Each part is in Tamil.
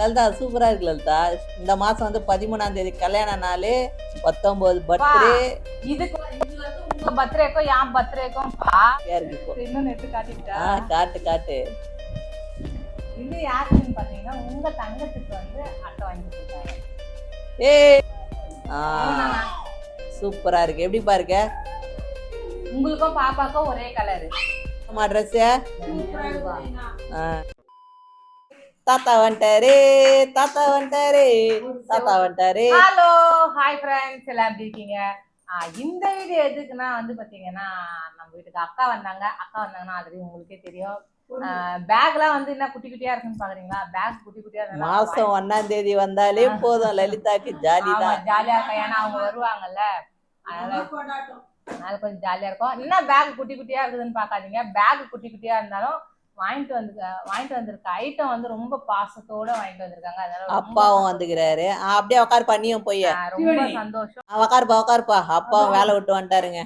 லலிதா சூப்பரா இருக்கு லலிதா. இந்த மாசம் வந்து பதிமூணாம் தேதி கல்யாண நாள். பத்தொன்பது பர்த்டே இதுக்கு உங்க பர்த்டேக்கும் என் பர்த்டேக்கும் இன்னொன்னு எடுத்து காட்டிக்கிட்டா? ஆ காட்டு காட்டு. இது யாருக்குன்னு பாத்தீங்கன்னா உங்க தங்கத்துக்கு வந்து அட்டை வாங்கி கொடுத்தாங்க. ஏ சூப்பரா இருக்கு. எப்படி பாருங்க உங்களுக்கும் பாப்பாக்கும் ஒரே கலரு அம்மா ட்ரெஸ் தாத்தா வந்துட்டாரு தாத்தா வந்துட்டாரு தாத்தா வந்துட்டாரு. ஹலோ ஹாய் ஃப்ரெண்ட்ஸ் எல்லாம் எப்படி இருக்கீங்க? இந்த வீடியோ எதுக்குன்னா வந்து பாத்தீங்கன்னா நம்ம வீட்டுக்கு அக்கா வந்தாங்க. அக்கா வந்தாங்கன்னா ஆல்ரெடி உங்களுக்கே தெரியும். பேக்லாம் வந்து என்ன குட்டி குட்டியா இருக்குன்னு பாக்குறீங்களா? பேக் குட்டி குட்டியா இருந்தாலும் மாசம் ஒன்னாம் தேதி வந்தாலே போதும் லலிதாக்கு ஜாலி தான் ஜாலியா இருக்கும். ஏன்னா அவங்க வருவாங்கல்ல. அதனால கொஞ்சம் ஜாலியா இருக்கும். என்ன பேக் குட்டி குட்டியா இருக்குதுன்னு பாக்காதீங்க. பேக் குட்டி குட்டியா இருந்தாலும் வாங்கிட்டு வந்து வாங்கிட்டு வந்திருக்க ஐட்டம் வந்து ரொம்ப பாசத்தோட வாங்கிட்டு வந்திருக்காங்க. அதனால அப்பாவும் வந்துக்கிறாரு. அப்படியே உக்கார் பண்ணியும் போய். ரொம்ப சந்தோஷம். உக்காருப்பா உக்காருப்பா அப்பாவும் வேலை விட்டு வந்துட்டாருங்க.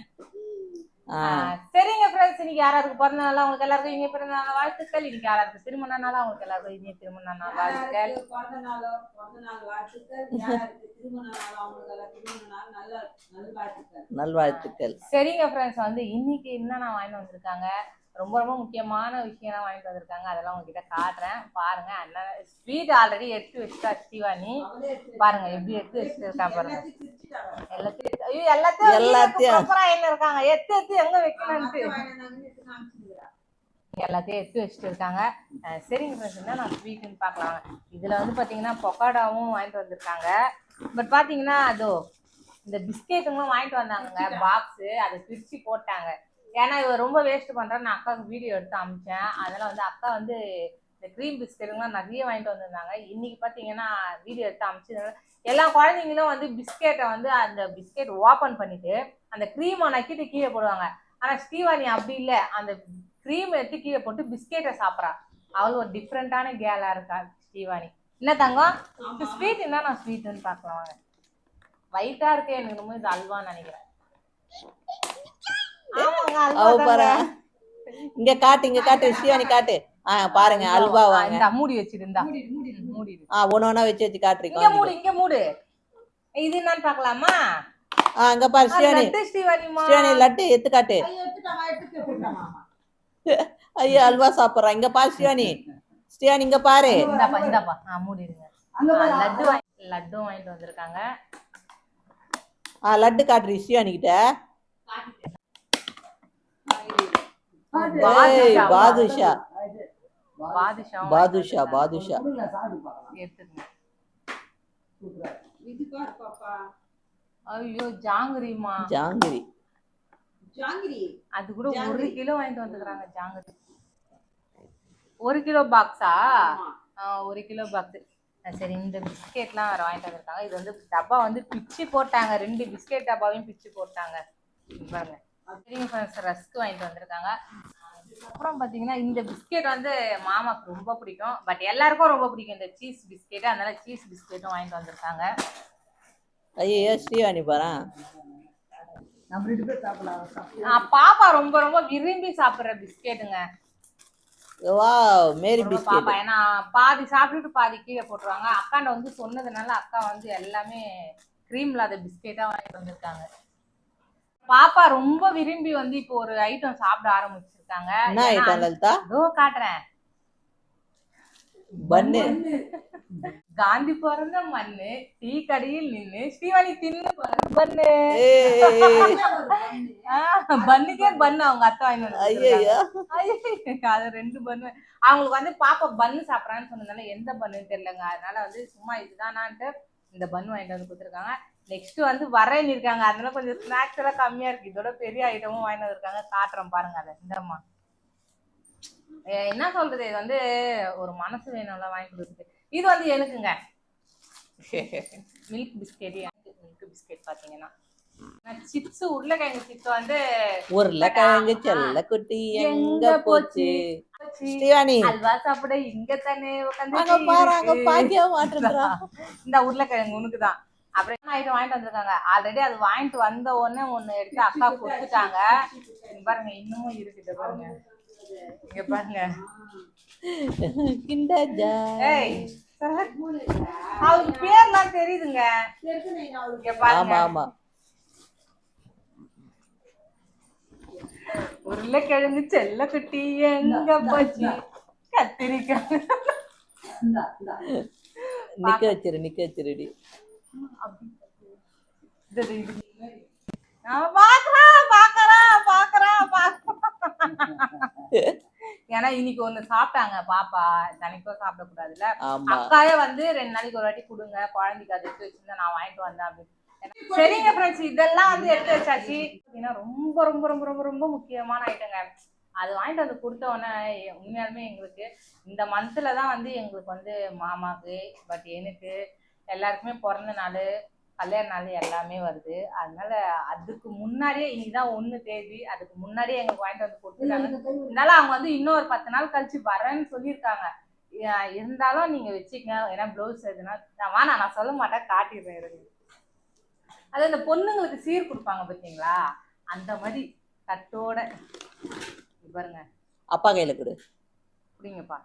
சரிங்க ஃப்ரெண்ட்ஸ் இன்னைக்கு யாராருக்கு பிறந்த நாள் அவங்களுக்கு எல்லாருக்கும் இனிய பிறந்த நாள் வாழ்த்துக்கள். இன்னைக்கு யாராருக்கு திருமண நாள் அவங்களுக்கு எல்லாருக்கும் இனிய திருமண நாள் வாழ்த்துக்கள். பிறந்த நாளோ பிறந்த நாள் வாழ்த்துக்கள். யாருக்கு திருமண நாள் அவங்களுக்கு திருமண நாள் நல்ல நல்ல வாழ்த்துக்கள். நல்வாழ்த்துக்கள். சரிங்க ஃப்ரெண்ட்ஸ் வந்து இன்னைக்கு என்னென்ன வாங்கிட்டு வந்திருக்காங்க? ரொம்ப ரொம்ப முக்கியமான விஷயம்லாம் வாங்கிட்டு வந்திருக்காங்க. அதெல்லாம் உங்ககிட்ட காட்டுறேன். பாருங்க அண்ணன் ஸ்வீட் ஆல்ரெடி எடுத்து வச்சுட்டா ஸ்ரீவாணி பாருங்க எப்படி எடுத்து வச்சுட்டு இருக்கா பாருங்க. எல்லாத்தையும் ஐயோ, எல்லாத்தையும் எல்லாத்தையும். ப்ராப்பரா என்ன இருக்காங்க. எடுத்து எடுத்து எங்க வைக்கணும்ட்டு. எல்லாத்தையும் எடுத்து வச்சுட்டு இருக்காங்க. சரிங்க ஃப்ரெண்ட்ஸ் என்ன நான் ஸ்வீட்னு பார்க்கலாம். இதுல வந்து பாத்தீங்கன்னா பொக்காடாவும் வாங்கிட்டு வந்திருக்காங்க. பட் பாத்தீங்கன்னா அதோ இந்த பிஸ்கெட்டுங்களும் வாங்கிட்டு வந்தாங்க பாக்ஸ் அதை பிரிச்சு போட்டாங்க. ஏன்னா இவ ரொம்ப வேஸ்ட் பண்றான்னு நான் அக்காவுக்கு வீடியோ எடுத்து அமிச்சேன். அதனால வந்து அக்கா வந்து இந்த க்ரீம் பிஸ்கெட்டுலாம் நிறைய வாங்கிட்டு வந்திருந்தாங்க. இன்னைக்கு பாத்தீங்கன்னா வீடியோ எடுத்து அமிச்சதுனால எல்லா குழந்தைங்களும் வந்து பிஸ்கெட்டை வந்து அந்த பிஸ்கெட் ஓப்பன் பண்ணிட்டு அந்த க்ரீமை நக்கிட்டு கீழே போடுவாங்க. ஆனா ஸ்ரீவாணி அப்படி இல்லை. அந்த க்ரீம் எடுத்து கீழே போட்டு பிஸ்கெட்டை சாப்பிட்றா. அவள் ஒரு டிஃப்ரெண்டான கேலா இருக்கா ஸ்ரீவாணி. என்ன தங்கம்? ஸ்வீட் என்ன நான் ஸ்வீட்னு பார்க்கலாம் வாங்க. இருக்கே எனக்கு ரொம்ப இது அல்வான்னு நினைக்கிறேன். பாரு. இங்க காட்டு இங்க காட்டு ஸ்ரீவாணி காட்டு. ஆ பாருங்க அல்வா வாங்க. இந்தா மூடி வச்சிருந்தா. மூடிடு, மூடிடு. மூடிடு ஆ ஒண்ணு ஒண்ணா வச்சு வச்சு இங்க காட்டுறீங்க மூடு இங்க மூடு. இது என்னன்னு பார்க்கலாமா? ஆ அங்க பாரு ஆ, ஸ்ரீவாணி லட்டு லட்டு எடுத்து காட்டு ஐயோ, அல்வா சாப்பிடுறா. இங்க பாரு ஸ்ரீவாணி ஸ்ரீவாணி இங்க பாரு. இந்தாப்பா இந்தாப்பா. ஆ மூடிடுங்க. அங்க ஆ, பாரு, லட்டு வாங்கி லட்டும் வாங்கிட்டு வந்திருக்காங்க. ஆ லட்டு காட்டுறீ ஸ்ரீவாணி கிட்ட பாரு. ஏய் பாதுஷா. பாதுஷா இது. பாதுஷா பாதுஷா பாதுஷா கொடுங்க, சாப்பிட்டு பார்க்கலாம். எடுத்துருங்க சூப்பரா இருக்கு. இது பாரு பாப்பா. ஐயோ ஜாங்கிரிமா ஜாங்கிரி. ஜாங்கிரி. அது கூட ஒரு. கிலோ வாங்கிட்டு வந்துக்கிறாங்க ஜாங்கிரி. ஒரு கிலோ பாக்ஸா? ஆமா. ஒரு கிலோ பாக்ஸ். சரி இந்த பிஸ்கெட்லாம் வேற வாங்கிட்டு வந்திருக்காங்க. இது வந்து டப்பா வந்து பிச்சு போட்டாங்க. ரெண்டு பிஸ்கெட் டப்பாவையும் பிச்சு போட்டாங்க. பாருங்க. சரிங்க ரஸ்க் வாங்கிட்டு வந்திருக்காங்க. அப்புறம் பார்த்தீங்கன்னா இந்த பிஸ்கெட் வந்து மாமாக்கு ரொம்ப பிடிக்கும். பட் எல்லாருக்கும் ரொம்ப பிடிக்கும் இந்த சீஸ் பிஸ்கெட் அதனால சீஸ் பிஸ்கெட்டும் வாங்கிட்டு வந்திருக்காங்க. ஐயோ ஸ்ரீவாணி பாரு. நம்ம ரெண்டு பேரும் சாப்பிடலாம். சாப்பிடலாம். ஆ, பாப்பா ரொம்ப ரொம்ப விரும்பி சாப்பிடுற பிஸ்கெட்டுங்க. வா மேரி பிஸ்கெட் பாப்பா. ஏன்னா பாதி சாப்பிட்டுட்டு பாதி கீழே போட்டுருவாங்க. அக்காண்ட வந்து சொன்னதுனால அக்கா வந்து எல்லாமே க்ரீம் இல்லாத பிஸ்கெட்டா வாங்கிட்டு வந்திருக்காங்க. பாப்பா ரொம்ப விரும்பி வந்து இப்போ ஒரு ஐட்டம் சாப்பிட ஆரம்பிச்சிருக்காங்க. என்ன ஐட்டம் லலிதா? இதோ காட்டுறேன். பன்னு காந்தி பிறந்த மண்ணு டீ கடையில் நின்னு ஸ்ரீவாணி தின்னு பண்ணு. பன்னுக்கே பண்ணு அவங்க அத்தை வாங்கி வந்து ஐயையோ. ஐயோ, அது ரெண்டு பண்ணு. அவங்களுக்கு வந்து பாப்பா பன்னு சாப்பிட்றான்னு சொன்னதுனால எந்த பண்ணுன்னு தெரியலங்க. அதனால வந்து சும்மா இதுதானான்ட்டு இந்த பன் வாங்கிட்டு வந்து கொடுத்துருக்காங்க. நெக்ஸ்ட் வந்து வரேன்னு இருக்காங்க. அதனால கொஞ்சம் ஸ்நாக்ஸ் எல்லாம் கம்மியா இருக்கு. இதோட பெரிய ஐட்டமும் வாங்கிட்டு வந்திருக்காங்க. காட்டுறேன் பாருங்க அதை. இந்தம்மா என்ன சொல்றது? இது வந்து ஒரு மனசு வேணும்ல வாங்கி கொடுக்குது இது வந்து எனக்குங்க. மில்க் பிஸ்கெட் மில்க் பிஸ்கெட் பாத்தீங்கன்னா. சிப்ஸ் உருளைக்கிழங்கு சிப்ஸ் வந்து உருளைக்கிழங்கு செல்ல குட்டி எங்க போச்சு? ஸ்ரீவாணி. அல்வா சாப்பிட இங்க தானே அங்க பாரு அங்க உட்காந்து பாக்கியா மாட்டுறா இந்த உருளைக்கிழங்கு உனக்குதான். அப்புறம் ஐட்டம் வாங்கிட்டு வந்திருக்காங்க? ஆல்ரெடி அது வாங்கிட்டு வந்த உடனே ஒண்ணு எடுத்து அக்கா கொடுத்துட்டாங்க. பாருங்க இன்னமும் இருக்குது பாருங்க. இங்க பாருங்க. Kinder Joy. ஏய் அவளுக்கு பேர்லாம் தெரியுதுங்க. ஆமா ஆமா. உருளைக்கிழங்கு செல்ல குட்டி எங்க போச்சு கத்திரிக்காய். நிக்க வச்சிரு நிக்க வச்சிருடி ஏன்னா இன்னைக்கு ஒண்ணு சாப்பிட்டாங்க பாப்பா தனிக்கும் சாப்பிடக்கூடாதுல்ல ஆமா அக்காயே வந்து ரெண்டு நாளைக்கு ஒரு வாட்டி கொடுங்க குழந்தைக்கு அதை எடுத்து வச்சிருந்தா நான் வாங்கிட்டு வந்தேன் அப்படின்னு சரிங்க ஃப்ரெண்ட்ஸ் இதெல்லாம் வந்து எடுத்து வச்சாச்சு. ஏன்னா ரொம்ப ரொம்ப ரொம்ப ரொம்ப ரொம்ப முக்கியமான ஐட்டங்க அது வாங்கிட்டு வந்து கொடுத்த உடனே உண்மையாலுமே எங்களுக்கு இந்த மந்த்ல தான் வந்து எங்களுக்கு வந்து மாமாக்கு பட் எனக்கு எல்லாருக்குமே பிறந்த நாள் கல்யாண நாள் எல்லாமே வருது. அதனால அதுக்கு முன்னாடியே இன்னைக்குதான் ஒண்ணு தேதி அதுக்கு முன்னாடியே எங்களுக்கு வாங்கிட்டு வந்து கொடுத்துருக்காங்க இருந்தாலும் அவங்க வந்து இன்னொரு பத்து நாள் கழிச்சு வரேன்னு சொல்லியிருக்காங்க. இருந்தாலும் நீங்க வச்சுக்கங்க. ஏன்னா ப்ளவுஸ் எதுனா நான் நான் சொல்ல மாட்டேன் காட்டிடுறேன் அது இந்த பொண்ணுங்களுக்கு சீர் கொடுப்பாங்க பார்த்தீங்களா அந்த மாதிரி தட்டோட பாருங்க. அப்பா கையில கொடு. அப்படிங்கப்பா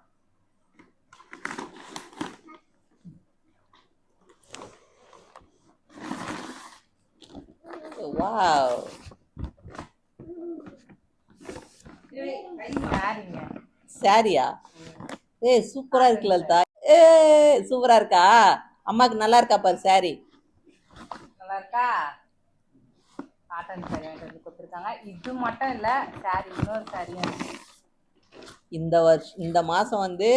வாவ். சாரிங்க. சாரியா? ஏய் சூப்பரா இருக்கு லலிதா ஏ சூப்பரா இருக்கா? அம்மாக்கு நல்லா இருக்கா பாரு சாரி. இருக்கா? காட்டன் சாரி வாங்கிட்டு வந்து கொடுத்துருக்காங்க. இது மட்டும் இல்லை சாரி இன்னொரு சாரியும் இந்த வருஷம் இந்த மாசம் வந்து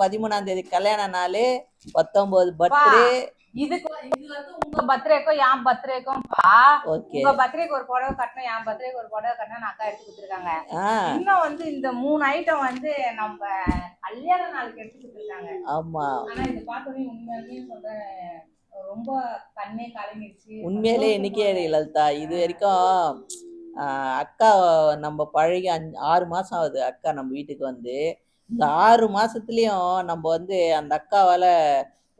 பதிமூணாம் தேதி கல்யாண நாள் பத்தொன்பது பர்த்டே இதுக்கு இது வந்து உங்க பர்த்டேக்கும் என் பர்த்டேக்கும் பா உங்க பர்த்டேக்கு ஒரு புடவை கட்டினா என் பர்த்டேக்கு ஒரு புடவை கட்டினா அக்கா எடுத்து கொடுத்துருக்காங்க. இன்னும் வந்து இந்த மூணு ஐட்டம் வந்து நம்ம கல்யாண நாளுக்கு எடுத்து கொடுத்துருக்காங்க. ஆமா. ஆனா இது பார்த்தோன்னே உண்மையாலுமே சொல்றேன். ரொம்ப கண்ணே கலங்கிடுச்சு உண்மையிலே இன்னைக்கே லலிதா. இது வரைக்கும் அக்கா நம்ம பழகி அஞ்சு ஆறு மாசம் ஆகுது அக்கா நம்ம வீட்டுக்கு வந்து. இந்த ஆறு மாசத்துலயும் நம்ம வந்து அந்த அக்காவால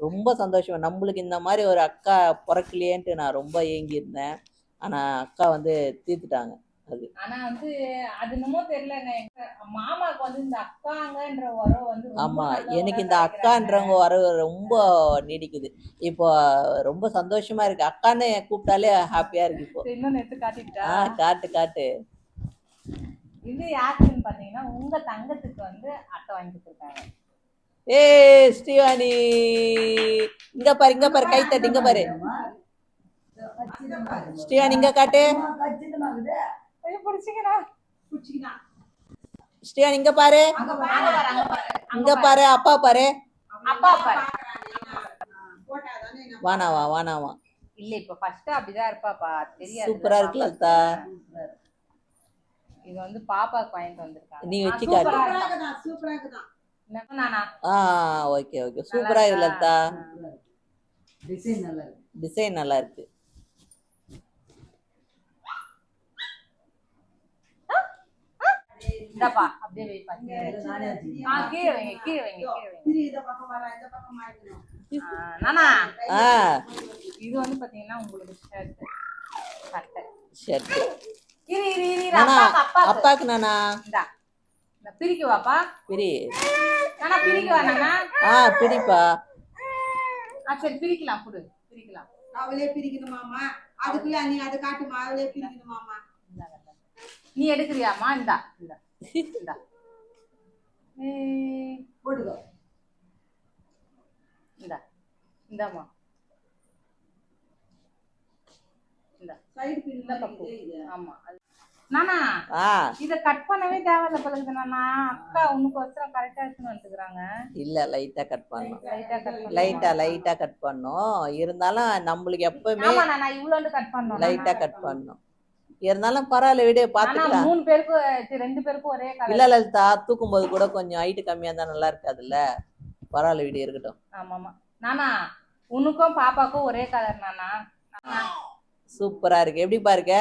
ரொம்ப சந்தோஷம் நம்மளுக்கு இந்த மாதிரி ஒரு அக்கா பிறக்கலையேன்ட்டு நான் ரொம்ப ஏங்கியிருந்தேன். ஆனா அக்கா வந்து தீர்த்துட்டாங்க. ஆனா வந்து அது என்னமோ தெரியலங்க. மாமாக்கு வந்து இந்த அக்காங்கன்ற உறவு வந்து ஆமா எனக்கு உறவா இந்த. அக்கான்றவங்க வர ரொம்ப நீடிக்குது. இப்போ ரொம்ப சந்தோஷமா இருக்கு. அக்கான்னு கூப்பிட்டாலே ஹாப்பியா இருக்கு இப்போ. இன்னொன்னு எடுத்து காட்டிட்டா காட்டு காட்டு. இது யாருக்குன்னு பாத்தீங்கன்னா உங்க தங்கத்துக்கு வந்து அட்டை வாங்கி கொடுத்துருக்காங்க. ஏ ஸ்ரீவாணி. இங்க பாரு இங்க பாரு கை தட்டு இங்க பாரு. ஸ்ரீவாணி இங்க காட்டு. ஸ்ரீவாணி இங்க பாரு அங்க அங்க பாரு. பாரு, அங்க பாரு, அங்க இங்க பாரு. அப்பா பாரு. அப்பா பாரு. வானாவா வானாவா இல்ல இப்ப ஃபர்ஸ்ட் அப்படிதான் இருப்பாப்பா. தெரியாது. சூப்பரா இருக்கு லலிதா. இது வந்து பாப்பாக்கு வாங்கிட்டு வந்திருக்காங்க. நீ வச்சு சூப்பரா காட்டு. சூப்பரா இருக்கா. இருக்குதான், சூப்பரா இருக்குதான். என்ன நானா? ஆ ஓகே ஓகே. சூப்பரா இருக்கு லலிதா. டிசைன் நல்லா இருக்கு. டிசைன் நல்லா இருக்கு. இந்தாப்பா அப்படியே வைப்பா நானே வச்சிருக்கேன். ஆ கீழே வைங்க கீழே வைங்க கீழே வைங்க. இந்த பக்கம் வர இந்த பக்கம் மாட்டணும் ஆ, நானா? ஆ. இது வந்து பாத்தீங்கன்னா உங்களுக்கு ஷர்ட் சட்டை ஷர்ட் இரு இரு இரு அப்பாக்கு அப்பாக்கு. அப்பாக்கு நானா? இந்தா. இந்த பிரிக்கவாப்பா பிரி. நானா பிரிக்கவா நானா? ஆ பிரிப்பா. ஆ சரி பிரிக்கலாம் கொடு பிரிக்கலாம். அவளே பிரிக்கணுமாமா அதுக்குள்ள நீ அதை காட்டுமா அவளே பிரிக்கணுமாமா. நீ எடுக்கிறியாமா இந்தா இந்தா. போட்டுக்கோ. இந்தா. இது. ஆமா. அது- நானா ஆ. இத கட் பண்ணவே தேவையில்ல பழகுது நானா அக்கா உனக்கு வசரம் கரெக்டா எடுத்துன்னு வந்துக்கிறாங்க. இல்ல லைட்டா கட் பண்ணணும். லைட்டா கட் பண்ண லைட்டா லைட்டா கட் பண்ணோம் இருந்தாலும் நம்மளுக்கு எப்பவுமே ஆமா நானா இவ்வளோண்டு கட் பண்ணோம் லைட்டா கட் பண்ணோம் இருந்தாலும் பரவாயில்ல விடு ஆனா பாத்துக்கலாம். மூணு பேருக்கும் ரெண்டு பேருக்கும் ஒரே இல்ல லலிதா தூக்கும் போது கூட கொஞ்சம் ஹைட்டு கம்மியா இருந்தா நல்லா இருக்காதுல்ல? பரவாயில்ல விடு இருக்கட்டும். ஆமாமா நானா உனக்கும் பாப்பாக்கும் ஒரே கலர் நானா நானா, சூப்பரா இருக்கு. எப்படி பாருக்க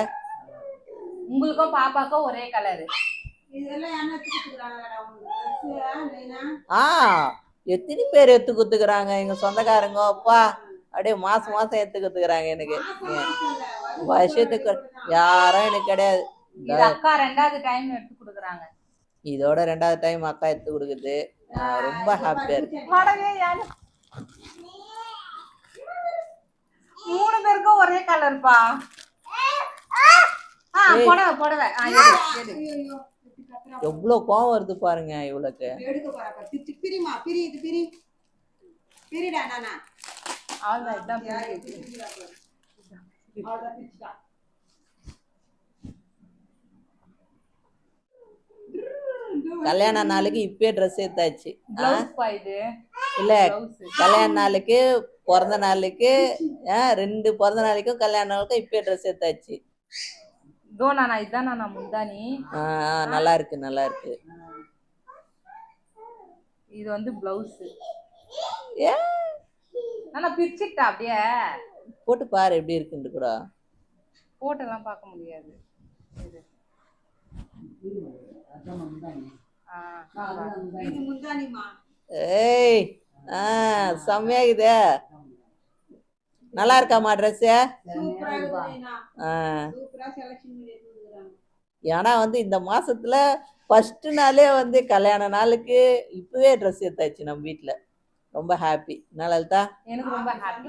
உங்களுக்கும் பாப்பாக்கும் ஒரே கலர் ஆ எத்தனை பேர் எடுத்து குத்துக்கிறாங்க. எங்க சொந்தக்காரங்க அப்பா. அப்படியே மாசம் மாசம் எடுத்து குத்துக்கிறாங்க எனக்கு. வருஷத்துக்கு யாரும் எனக்கு கிடையாது. இது அக்கா ரெண்டாவது டைம் எடுத்து கொடுக்குறாங்க. இதோட ரெண்டாவது டைம் அக்கா எடுத்து கொடுக்குது. ரொம்ப ஹாப்பியா இருக்கு. பாடவே யாரு? கலர்ப்பா ஆ புடவை புடவை. ஆ எடு எடு. ஐயோ இப்படி கத்துறா. எவ்வளோ கோவம் வருது பாருங்க இவளுக்கு. எடுக்க போறா பாரு. பிரி இது பிரி. பிரிடா நானா. அவ்வளவுதான். கல்யாண நாளுக்கு இப்பயே ட்ரெஸ் எடுத்தாச்சு. இல்ல கல்யாண நாளுக்கு பிறந்த நாளுக்கு ரெண்டு பிறந்த நாளைக்கும் கல்யாண நாளுக்கும் இப்பயே ட்ரெஸ் எடுத்தாச்சு. இதோ நானா இதுதான் நானா முந்தானி. நல்லா இருக்கு நல்லா இருக்கு. இது வந்து பிளவுஸ் ஏ நானா பிரிச்சுட்டா அப்படியே? போட்டு பாரு எப்படி இருக்குன்னு கூட. போட்டெல்லாம் பார்க்க முடியாது. இது. ஆ, இது. முந்தானிமா ஏய் ஆ செம்மையாகுதே. நல்லா இருக்காமா எடுத்துருக்காங்க ஏன்னா வந்து இந்த மாசத்துல ஃபர்ஸ்ட் நாளே வந்து கல்யாண நாளுக்கு இப்பவே ட்ரெஸ் எடுத்தாச்சு நம்ம வீட்ல. ரொம்ப ஹாப்பி லலிதா? எனக்கு ரொம்ப ஹாப்பி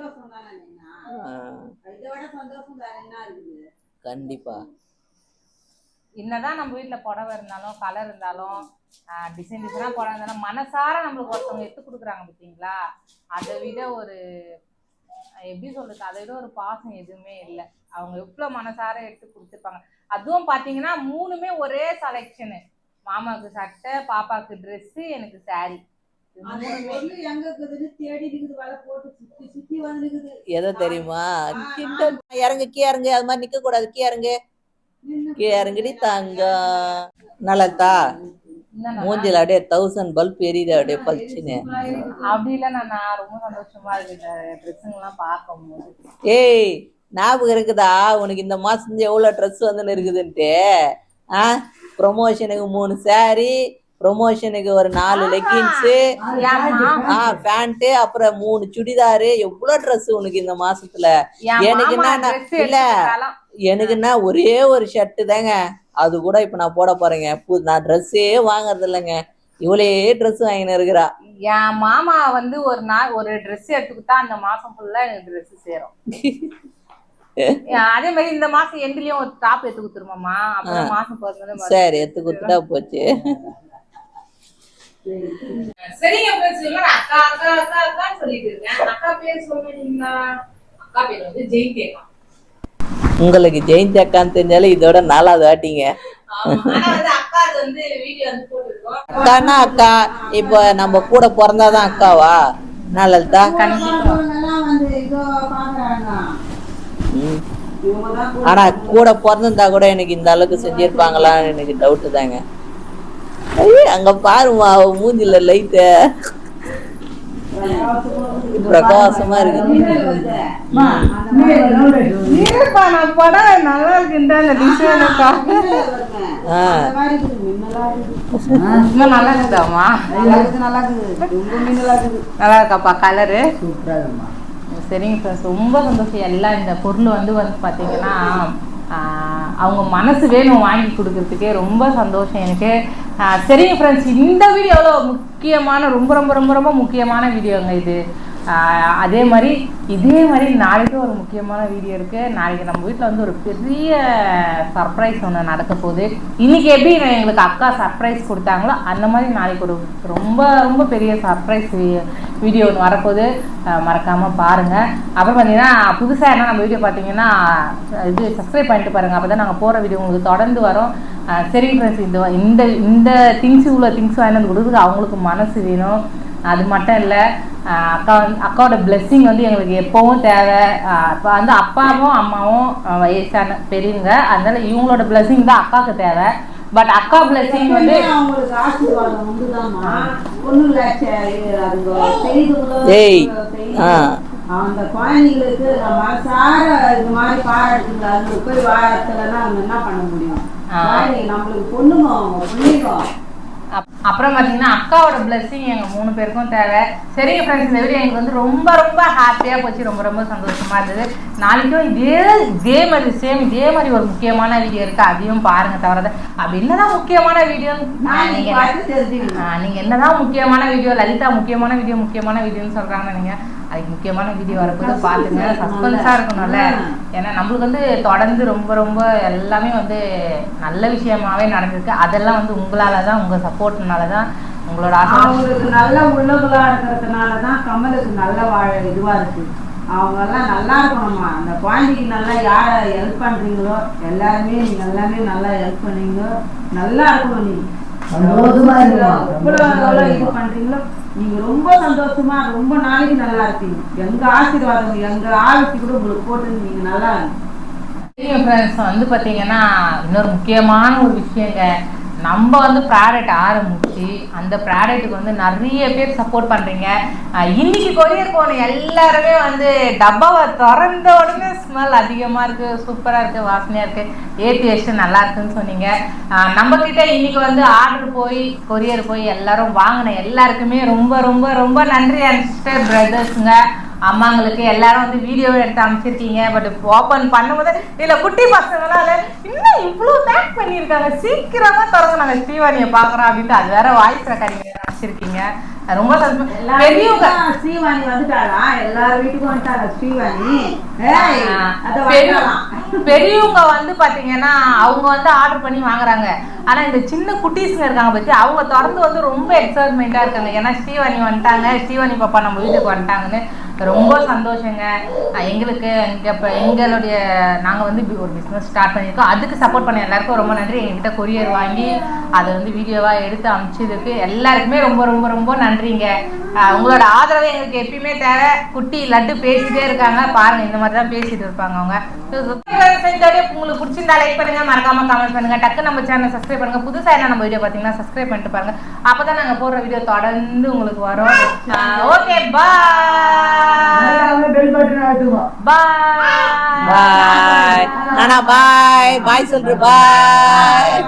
கண்டிப்பா. என்னதான் நம்ம வீட்ல புடவை இருந்தாலும் கலர் இருந்தாலும் டிசைன் டிசைனாக புடவை இருந்தாலும் மனசார நம்மளுக்கு ஒருத்தவங்க எடுத்து கொடுக்குறாங்க பார்த்தீங்களா? அதை விட ஒரு எப்படி சொல்றது அதை விட ஒரு பாசம் எதுவுமே இல்லை. அவங்க எவ்வளோ மனசார எடுத்து கொடுத்துருப்பாங்க. அதுவும் பார்த்தீங்கன்னா மூணுமே ஒரே செலெக்ஷனு மாமாவுக்கு சட்டை பாப்பாவுக்கு ட்ரெஸ்ஸு எனக்கு saree. எதை தெரியுமா? கிண்டல் இறங்கு கீ இறங்கு. அது மாதிரி நிக்க கூடாது கீ இறங்கு. நின்னு கீ இறங்குடி தங்கம். லலிதா என்னண்ணா? மூஞ்சில அப்படியே தௌசண்ட் பல்ப் எரியுது அப்படியே பளிச்சுன்னு. அப்படி இல்லை நான் ரொம்ப சந்தோஷமா இருக்கு. ஏய் ஞாபகம் இருக்குதா? உனக்கு இந்த மாசம் எவ்வளவு ட்ரெஸ் வந்து இருக்குதுன்ட்டு? ஆ ப்ரொமோஷனுக்கு மூணு saree ப்ரொமோஷனுக்கு ஒரு நாலு லெக்கின்ஸு ஆ பேண்ட் அப்புறம் மூணு சுடிதாரு. எவ்வளவு ட்ரெஸ் உனக்கு இந்த மாசத்துல? என் எனக்கு என்ன இல்ல. எனக்கு என்ன ஒரே ஒரு ஷர்ட் தாங்க. அது கூட இப்ப நான் போட போறேங்க. பு- நான் ட்ரெஸ்ஸே வாங்குறது இல்லைங்க. இவளே ட்ரெஸ் வாங்கின்னு இருக்கிறா. என் மாமா வந்து ஒரு நாள் ஒரு ட்ரெஸ் எடுத்துக்கிட்டா அந்த மாசம் ஃபுல்லா எனக்கு ட்ரெஸ் சேரும். அதே மாதிரி இந்த மாசம் எண்ட்லயும் ஒரு டாப் எடுத்து கொடுத்துருமாமா அப்புறம் மாசம் பிறந்தது சரி எடுத்து கொடுத்துட்டா போச்சு. சரிங்க இல்ல அக்கா அக்கா அக்கா அக்கான்னு சொல்லிட்டு இருக்கேன். அக்கா பேர் சொல்றீங்களா அக்கா பேர் வந்து ஜெயந்தி அக்கா. உங்களுக்கு ஜெயந்தி அக்கான்னு தெரிஞ்சாலும் இதோட நாலாவது வாட்டிங்க. அக்கானா அக்கா இப்போ நம்ம கூட பிறந்தாதான் அக்காவா? நல்லதா இவங்கெல்லாம் வந்து இதோ பாக்குறாங்க ம். இவங்கதான் கூட ஆனா கூட பிறந்திருந்தா கூட எனக்கு இந்த அளவுக்கு செஞ்சிருப்பாங்களான்னு எனக்கு டவுட் தாங்க. அங்க பாருமா மூஞ்சில லைட்டு பிரகாசமா இருக்காப்பா கலரு சரிங்க ரொம்ப சந்தோஷம். எல்லாம் இந்த பொருள் வந்து வந்து பார்த்தீங்கன்னா ஆஹ், அவங்க மனசு வேணும் வாங்கி கொடுக்கறதுக்கே. ரொம்ப சந்தோஷம். எனக்கு சரிங்க ஃப்ரெண்ட்ஸ் இந்த வீடியோவில் முக்கியமான ரொம்ப ரொம்ப ரொம்ப ரொம்ப முக்கியமான வீடியோங்க இது. அதே மாதிரி இதே மாதிரி நாளைக்கு ஒரு முக்கியமான வீடியோ இருக்குது நாளைக்கு நம்ம வீட்டில் வந்து ஒரு பெரிய சர்ப்ரைஸ் ஒன்று நடக்க போகுது. இன்னைக்கு எப்படி நான் எங்களுக்கு அக்கா சர்ப்ரைஸ் கொடுத்தாங்களோ அந்த மாதிரி நாளைக்கு ஒரு ரொம்ப ரொம்ப பெரிய சர்ப்ரைஸ் வீடியோ ஒன்று வரப்போகுது. மறக்காமல் பாருங்கள் அப்புறம் பார்த்தீங்கன்னா புதுசாக என்ன நம்ம வீடியோ பார்த்தீங்கன்னா இது சப்ஸ்கிரைப் பண்ணிட்டு பாருங்கள் அப்போ தான் நாங்கள் போகிற வீடியோ உங்களுக்கு தொடர்ந்து வரும். சரிங்க ஃப்ரெண்ட்ஸ் இந்த இந்த இந்த திங்ஸ் இவ்வளோ திங்ஸ் வாங்கிட்டு வந்து அவங்களுக்கு மனசு வேணும். அது மட்டும் இல்லை அக்கா வந்து அக்காவோட blessing வந்து எங்களுக்கு எப்போவும் தேவை. இப்போ வந்து அப்பாவும் அம்மாவும் வயசான பெரியவங்க அதனால இவங்களோட blessing தான் அக்காவுக்கு தேவை. பட் அக்கா blessing வந்து அவங்களுக்கு ஆசீர்வாதம் உண்டுதாம்மா. ஒண்ணும் இல்ல அதுங்க. அந்த குழந்தைங்களுக்கு நம்ம மனசார இது மாதிரி பாராட்டுங்க. அதுங்களுக்கு போய் வாரத்துலன்னா அவங்க என்ன பண்ண முடியும்? நம்மளுக்கு பொண்ணுங்க அவங்க பிள்ளைங்க அப்- அப்புறம் பார்த்தீங்கன்னா அக்காவோட blessing எங்கள் மூணு பேருக்கும் தேவை. சரிங்க ஃப்ரெண்ட்ஸ் இந்த வீடியோ எனக்கு வந்து ரொம்ப ரொம்ப ஹாப்பியாக போச்சு. ரொம்ப ரொம்ப சந்தோஷமா இருந்தது. நாளைக்கும் இதே இதே மாதிரி சேம் இதே மாதிரி ஒரு முக்கியமான வீடியோ இருக்குது அதையும் பாருங்க தவிர அப்படி என்னதான் முக்கியமான வீடியோ நான் நீங்கள் நீங்கள் என்னதான் முக்கியமான வீடியோ லலிதா முக்கியமான வீடியோ முக்கியமான வீடியோன்னு சொல்கிறாங்க நீங்கள் அதுக்கு முக்கியமான வீடியோ வரப்போது பார்த்துங்க. சஸ்பென்ஸாக இருக்கணும்ல. ஏன்னா நம்மளுக்கு வந்து தொடர்ந்து ரொம்ப ரொம்ப எல்லாமே வந்து நல்ல விஷயமாவே நடந்திருக்கு. அதெல்லாம் வந்து உங்களால தான் உங்கள் சப்போர்ட்னால தான் உங்களோட ஆசை. அவங்களுக்கு நல்ல உள்ளவங்களா இருக்கிறதுனால தான் கமலுக்கு நல்ல வாழ இதுவா இருக்கு. அவங்க எல்லாம் நல்லா இருக்கணுமா? அந்த குழந்தைக்கு நல்லா யாரை ஹெல்ப் பண்றீங்களோ எல்லாருமே நீங்க எல்லாமே நல்லா ஹெல்ப் பண்ணீங்க நல்லா இருக்கணும். எவ்வளவு எவ்வளவு இது பண்றீங்களோ நீங்க ரொம்ப சந்தோஷமா ரொம்ப நாளைக்கு நல்லா இருப்பீங்க. எங்க ஆசீர்வாதம் எங்க ஆளுக்கு கூட உங்களுக்கு போட்டு நீங்க நல்லா ஃப்ரெண்ட்ஸ் வந்து பார்த்தீங்கன்னா இன்னொரு முக்கியமான ஒரு விஷயங்க. நம்ம வந்து ப்ராடக்ட் ஆரம்பிச்சு அந்த ப்ராடக்ட்டுக்கு வந்து நிறைய பேர் சப்போர்ட் பண்ணுறீங்க இன்னைக்கு கொரியர் போன எல்லாருமே வந்து டப்பாவை திறந்த உடனே ஸ்மெல் அதிகமாக இருக்குது சூப்பராக இருக்குது வாசனையாக இருக்குது ஏற்றி வச்சு நல்லா இருக்குன்னு சொன்னீங்க. நம்மக்கிட்ட இன்னைக்கு வந்து ஆர்டர் போய் கொரியர் போய் எல்லாரும் வாங்கின எல்லாருக்குமே ரொம்ப ரொம்ப ரொம்ப நன்றி அண்ட் பிரதர்ஸுங்க அம்மாங்களுக்கு எல்லாரும் வந்து வீடியோ எடுத்து அமைச்சிருக்கீங்க பட் ஓப்பன் பண்ணும்போது இதுல குட்டி பசங்களால இன்னும் இவ்வளோ பேக் பண்ணியிருக்காங்க. சீக்கிரமா திறந்து நாங்க ஸ்ரீவாணியை பாக்குறோம் அப்படின்ட்டு அது வேற வாய்ஸ் ரெக்கார்டிங் அமைச்சிருக்கீங்க ரொம்ப பெரியவங்க ஸ்ரீவாணி வந்துட்டாளா? எல்லார் வீட்டுக்கும் வந்துட்டாளா ஸ்ரீவாணி பெரியவங்க வந்து பாத்தீங்கன்னா அவங்க வந்து ஆர்டர் பண்ணி வாங்குறாங்க. ஆனா இந்த சின்ன குட்டீஸ்ங்க இருக்காங்க பத்தி அவங்க திறந்து வந்து ரொம்ப எக்ஸைட்மெண்ட்டா இருக்காங்க. ஏன்னா ஸ்ரீவாணி வந்துட்டாங்க. ஸ்ரீவாணி பாப்பா நம்ம வீட்டுக்கு வந்துட்டாங்கன்னு. ரொம்ப சந்தோஷங்க. எங்களுக்கு இங்க இப்போ எங்களுடைய நாங்கள் வந்து இப்படி ஒரு பிஸ்னஸ் ஸ்டார்ட் பண்ணியிருக்கோம். அதுக்கு சப்போர்ட் பண்ண எல்லாருக்கும் ரொம்ப நன்றி. எங்ககிட்ட கொரியர் வாங்கி அதை வந்து வீடியோவாக எடுத்து அனுப்பிச்சதுக்கு எல்லாருக்குமே ரொம்ப ரொம்ப ரொம்ப நன்றிங்க. உங்களோட ஆதரவு எங்களுக்கு எப்பயுமே தேவை. குட்டி லட்டு பேசிட்டே இருக்காங்க. பாருங்க இந்த மாதிரி தான் பேசிட்டு இருப்பாங்க அவங்க. செஞ்சாலே உங்களுக்கு பிடிச்சிருந்தா லைக் பண்ணுங்க. மறக்காம கமெண்ட் பண்ணுங்க. டக்கு நம்ம சேனல் சப்ஸ்கிரைப் பண்ணுங்க. புதுசாக என்ன நம்ம வீடியோ பார்த்தீங்கன்னா சப்ஸ்கிரைப் பண்ணிட்டு பாருங்க. அப்பதான் நாங்கள் போடுற வீடியோ தொடர்ந்து உங்களுக்கு வரும். ஓகே பாய் பெல் பட்டன் அழுத்துங்க. பாய் பாய் நானா பாய் பாய் சொல்ற பாய்